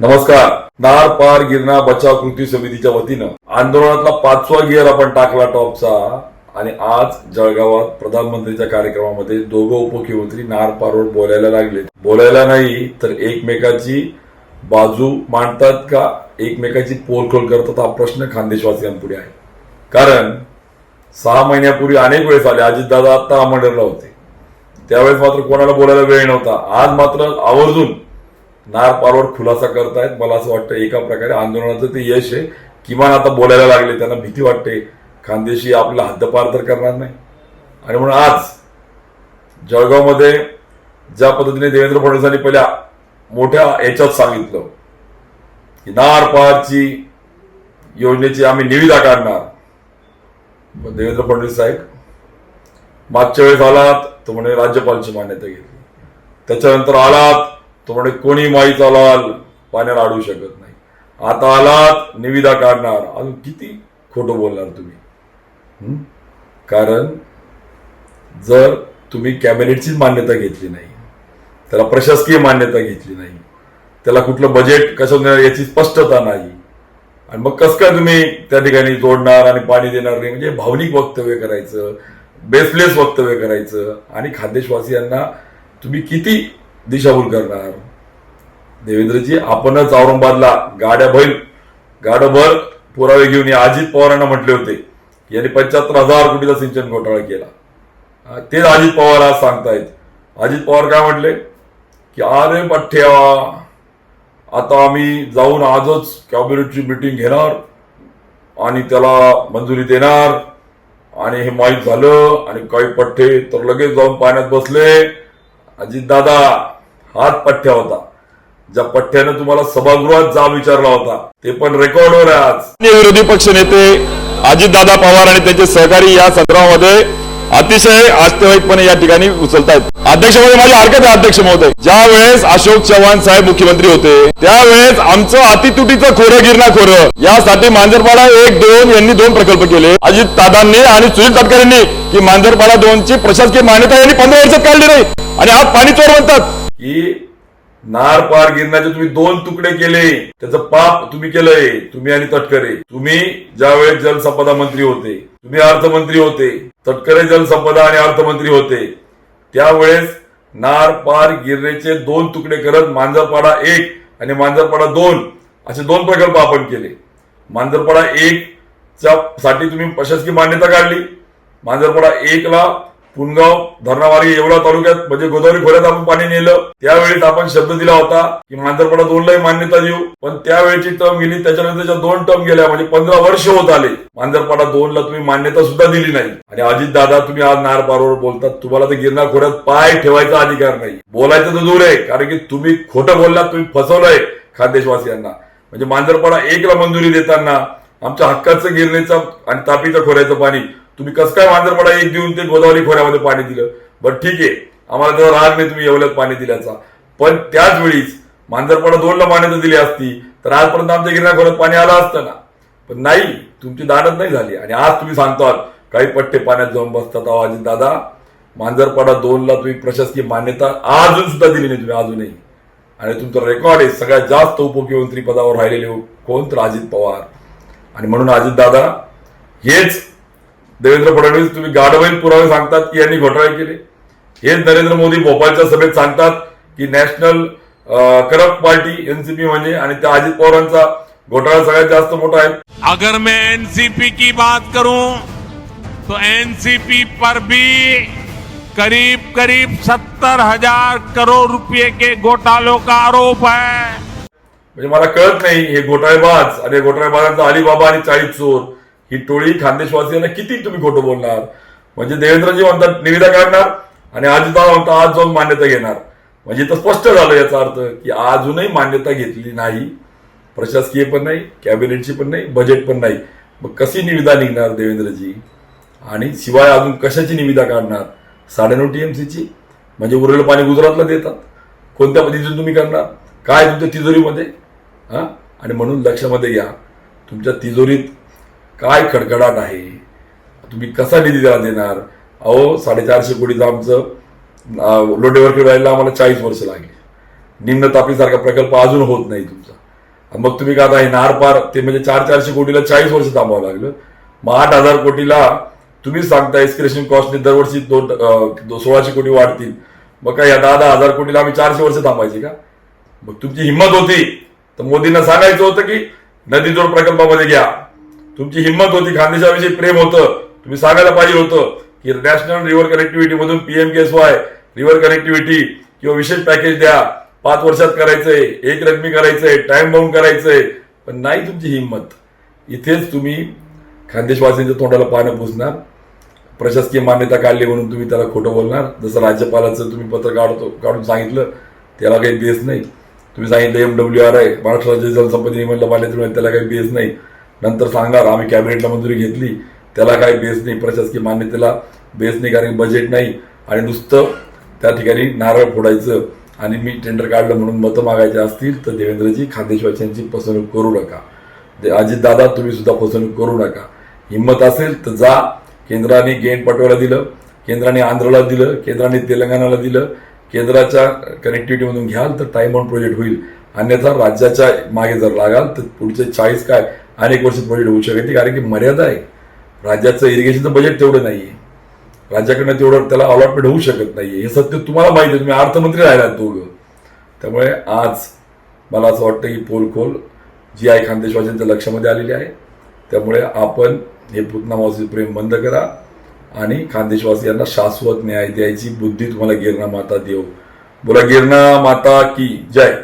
नमस्कार. नार पार गिरणा बचाव कृती समितीच्या वतीनं आंदोलनातला पाचवा गिअर आपण टाकला टॉपचा. आणि आज जळगावात प्रधानमंत्रीच्या कार्यक्रमामध्ये दोघं उपमुख्यमंत्री नार पारवर बोलायला लागले बोलायला नाही तर एकमेकाची बाजू मांडतात का? एकमेकाची पोलखोल करतात हा प्रश्न खानदेशवासियांपुढे आहे. कारण सहा महिन्यापूर्वी अनेक वेळेस आले अजितदादा आता अमंडरला होते. त्यावेळेस मात्र कोणाला बोलायला वेळ नव्हता. आज मात्र आवर्जून नार पारवर खुलासा करतायत. मला असं वाटतं एका प्रकारे आंदोलनाचं ते यश आहे. किमान आता बोलायला लागले त्यांना भीती वाटते. खानदेशी आपला हद्दपार तर करणार नाही. आणि म्हणून आज जळगावमध्ये ज्या पद्धतीने देवेंद्र फडणवीसांनी पहिल्या मोठ्या याच्यात सांगितलं की नार पारची योजनेची आम्ही निविदा काढणार. देवेंद्र फडणवीस साहेब मागच्या वेळेस आलात तो म्हणे राज्यपालची मान्यता घेतली. त्याच्यानंतर आलात तो कोणी माई चालाल पाण्याला अडवू शकत नाही. आता आलात निविदा काढणार. अजून किती खोटं बोलणार तुम्ही? कारण जर तुम्ही कॅबिनेटचीच मान्यता घेतली नाही त्याला प्रशासकीय मान्यता घेतली नाही त्याला कुठलं बजेट कसं देणार याची स्पष्टता नाही आणि मग कसं काय तुम्ही त्या ठिकाणी जोडणार आणि पाणी देणार नाही? म्हणजे भावनिक वक्तव्य करायचं बेसलेस वक्तव्य करायचं आणि खानदेशवासियांना तुम्ही किती दिशाभूल करणार. देवेंद्रजी आपणच औरंगाबादला गाड्या बैल गाडभर पुरावे घेऊन या अजित पवारांना म्हटले होते. यांनी पंच्याहत्तर हजार कोटीचा सिंचन घोटाळा केला. तेच अजित पवार आज सांगतायत. अजित पवार काय म्हटले? की अरे पठ्ठ्या आता आम्ही जाऊन आजच कॅबिनेटची मिटिंग घेणार आणि त्याला मंजुरी देणार. आणि हे माहीत झालं आणि काही पठ्ठे तर लगेच जाऊन पाण्यात बसले. अजितदादा हाच पठ्ठ्या होता. ज्या पठ्ठ्यानं तुम्हाला सभागृहात जा विचारला होता ते पण रेकॉर्डवर आहे आज. विरोधी पक्ष नेते अजितदादा पवार आणि त्यांचे सहकारी या संग्रामामध्ये अतिशय आस्थेवाईकपणे या ठिकाणी उचलतायत. अध्यक्ष महोदय माझी हरकत आहे अध्यक्ष महोदय. ज्या वेळेस अशोक चव्हाण साहेब मुख्यमंत्री होते त्यावेळेस आमचं अतितुटीचं खोरं गिरणा खोरं यासाठी मांजरपाडा एक दोन यांनी दोन प्रकल्प केले. अजित दादांनी आणि सुनील तटकरेंनी की मांजरपाडा दोनची प्रशासकीय मान्यता यांनी पंधरा वर्षात काढली नाही. आणि आज पाणी चोर म्हणतात. की नार पार गिरण्याचे तुम्ही दोन तुकडे केले त्याचं पाप तुम्ही केलंय तुम्ही आणि तटकरे. तुम्ही ज्यावेळेस जलसंपदा मंत्री होते तुम्ही अर्थमंत्री होते तटकरे जलसंपदा आणि अर्थमंत्री होते त्यावेळेस नार पार गिरणेचे दोन तुकडे करत मांजरपाडा एक आणि मांजरपाडा दोन असे दोन प्रकल्प आपण केले. मांजरपाडा एक च्या साठी तुम्ही प्रशासकीय मान्यता काढली. मांजरपाडा एक ला पुनगाव धरणावारी येवला तालुक्यात म्हणजे गोदावरी खोऱ्यात आपण पाणी नेलं. त्यावेळी आपण शब्द दिला होता की मांजरपडा दोनलाही मान्यता देऊ. पण त्यावेळेची टर्म गेली त्याच्यानंतरच्या दोन टर्म गेल्या म्हणजे पंधरा वर्ष होत आले. मांजरपाडा दोनला तुम्ही मान्यता सुद्धा दिली नाही. आणि अजित दादा तुम्ही आज नार पारवर बोलतात तुम्हाला तर गिरणार खोऱ्यात पाय ठेवायचा अधिकार नाही. बोलायचं तर दूर आहे कारण की तुम्ही खोटं बोललात तुम्ही फसवलंय खानदेशवासियांना. म्हणजे मांजरपाडा एकला मंजुरी देताना आमच्या हक्काचं गिरणीचं आणि तापीच्या खोऱ्याचं पाणी तुम्ही कसं काय मांजरपडा एक देऊन ते गोदावरी खोऱ्यामध्ये पाणी दिलं. बरं ठीक आहे. आम्हाला त्याचा राग नाही तुम्ही एवढ्यात पाणी दिल्याचा. पण त्याच वेळीच मांजरपडा दोनला मान्यता दिली असती तर आजपर्यंत आमच्या गिरणा खोऱ्यात पाणी आलं असतं ना? पण नाही तुमची दानत नाही झाली. आणि आज तुम्ही सांगतात काही पट्टे पाण्यात जाऊन बसतात अजित दादा मांजरपाडा दोनला तुम्ही प्रशासकीय मान्यता अजून सुद्धा दिली नाही तुम्ही अजूनही. आणि तुमचं रेकॉर्ड आहे सगळ्यात जास्त उपमुख्यमंत्री पदावर राहिलेले कोण? तर अजित पवार. आणि म्हणून अजित दादा हेच देवेंद्र फडणवीस तुम्ही गाडवैल पुरावे सांगतात की यांनी घोटाळे केले? हेच नरेंद्र मोदी भोपाळच्या सभेत सांगतात की नॅशनल करप्ट पार्टी एनसीपी म्हणजे आणि त्या अजित पवारांचा घोटाळा सगळ्यात जास्त मोठा आहे. अगर मैं एनसीपी की बात करूं तो एनसीपी पर भी करीब करीब सत्तर हजार करोड़ रुपए के घोटालों का आरोप है। म्हणजे मला कळत नाही हे घोटाळेबाज आणि घोटाळेबाजांचा अलिबाबा आणि चाळीस चोर. ही टोळी खानदेशवासियांना किती तुम्ही खोटं बोलणार? म्हणजे देवेंद्रजी म्हणतात निविदा काढणार आणि अजितदादा म्हणतात आज जाऊन मान्यता घेणार. म्हणजे इथं स्पष्ट झालं याचा अर्थ की अजूनही मान्यता घेतली नाही. प्रशासकीय पण नाही कॅबिनेटची पण नाही बजेट पण नाही. मग कशी निविदा निघणार देवेंद्रजी? आणि शिवाय अजून कशाची निविदा काढणार? साडेनऊ टीएमसीची? म्हणजे उरलेलं पाणी गुजरातला देतात. कोणत्या पद्धतीने तुम्ही करणार? काय तुमच्या तिजोरीमध्ये? हा? आणि म्हणून लक्षामध्ये घ्या तुमच्या तिजोरीत काय खडखडाट आहे तुम्ही कसा निधी त्याला देणार? अहो साडेचारशे कोटीचं आमचं अं, लोटेवरकडे आम्हाला चाळीस वर्ष लागली. निम्न तापीसारखा प्रकल्प अजून होत नाही तुमचा. मग तुम्ही का आता हे नार पार ते म्हणजे चार चारशे कोटीला चाळीस वर्ष थांबावं लागलं? मग आठ हजार कोटीला तुम्हीच सांगता एस्क्रेशन कॉस्टने दरवर्षी दोन दो- सोळाशे कोटी वाढतील. मग काय या दहा दहा हजार कोटीला आम्ही चारशे वर्ष थांबायचे का? मग तुमची हिंमत होती. तर मोदींना सांगायचं होतं की नदी जोड प्रकल्पामध्ये घ्या. तुमची हिंमत होती खानदेशाविषयी प्रेम होतं. तुम्ही सांगायला पाहिजे होतं की नॅशनल रिव्हर कनेक्टिव्हिटी मधून PM K S Y river connectivity किंवा विशेष पॅकेज द्या. पाच वर्षात करायचंय एक रकमी करायचंय टाइम बाउंड करायचंय. पण नाही तुमची हिंमत. इथेच तुम्ही खानदेशवासींच्या तोंडाला पानं पुसणार. प्रशासकीय मान्यता काढली म्हणून तुम्ही त्याला खोटं बोलणार. जसं राज्यपालाचं तुम्ही पत्र काढतो काढून सांगितलं त्याला काही बेस नाही. तुम्ही सांगितलं एम डब्ल्यू आर आहे महाराष्ट्र राज्य जलसंपत्ती नियमनला मान्यता मिळेल त्याला काही बेस नाही. नंतर सांगणार आम्ही कॅबिनेटला मंजुरी घेतली. त्याला काही बेस नाही प्रशासकीय मान्यतेला बेस नाही कारण बजेट नाही. आणि नुसतं त्या ठिकाणी नारळ फोडायचं आणि मी टेंडर काढलं म्हणून मतं मागायचे असतील तर देवेंद्रजी खानदेशवासियांची फसवणूक करू नका. अजित दादा तुम्ही सुद्धा फसवणूक करू नका. हिंमत असेल तर जा. केंद्राने गेन पटवायला दिलं केंद्राने आंध्रला दिलं केंद्राने तेलंगणाला दिलं. केंद्राच्या कनेक्टिव्हिटीमधून घ्याल तर टाईम ऑन प्रोजेक्ट होईल. अन्यथा राज्याच्या मागे जर लागाल तर पुढचे चाळीस काय अनेक वर्ष प्रोजेक्ट होऊ शकत नाही कारण की मर्यादा आहे. राज्याचं इरिगेशनचं बजेट तेवढं नाही आहे राज्याकडनं तेवढं त्याला अलॉटमेंट होऊ शकत नाही हे सत्य तुम्हाला माहिती आहे तुम्ही अर्थमंत्री राहिलात दोघं. त्यामुळे आज मला असं वाटतं की पोलखोल जी आय खानदेशवासींच्या लक्षामध्ये आलेली आहे. त्यामुळे आपण हे पुतनामावशी प्रेम बंद करा आणि खानदेशवासियांना शाश्वत न्याय द्यायची बुद्धी तुम्हाला गिरणा माता देव. बोला गिरणा माता की जय.